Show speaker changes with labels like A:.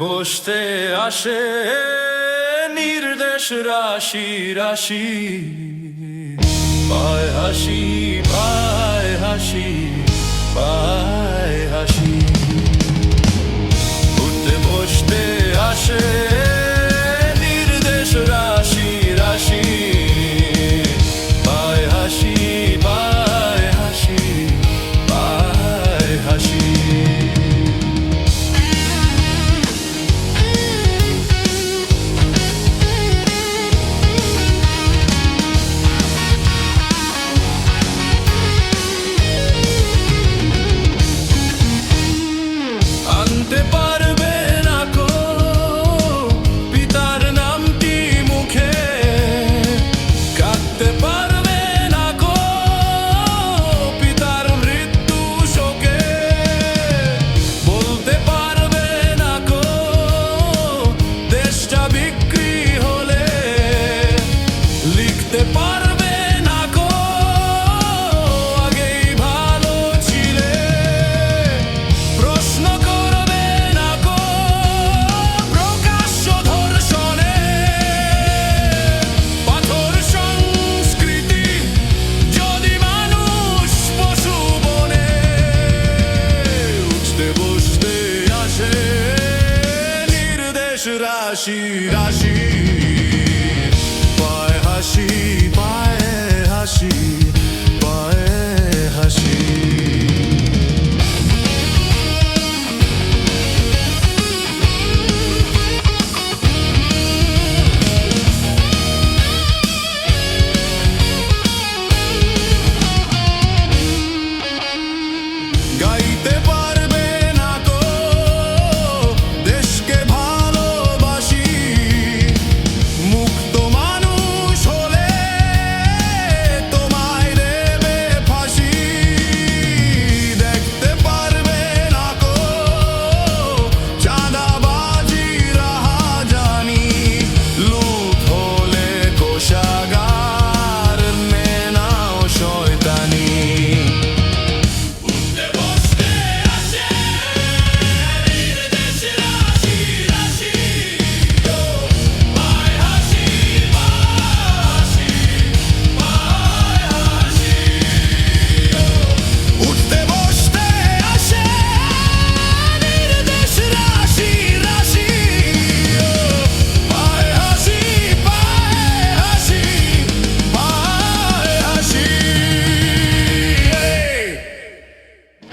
A: বসতে আসে নির্দেশ রাশি রাশি। পায় হাসি পায় হাসি পায় রাশি রাশি।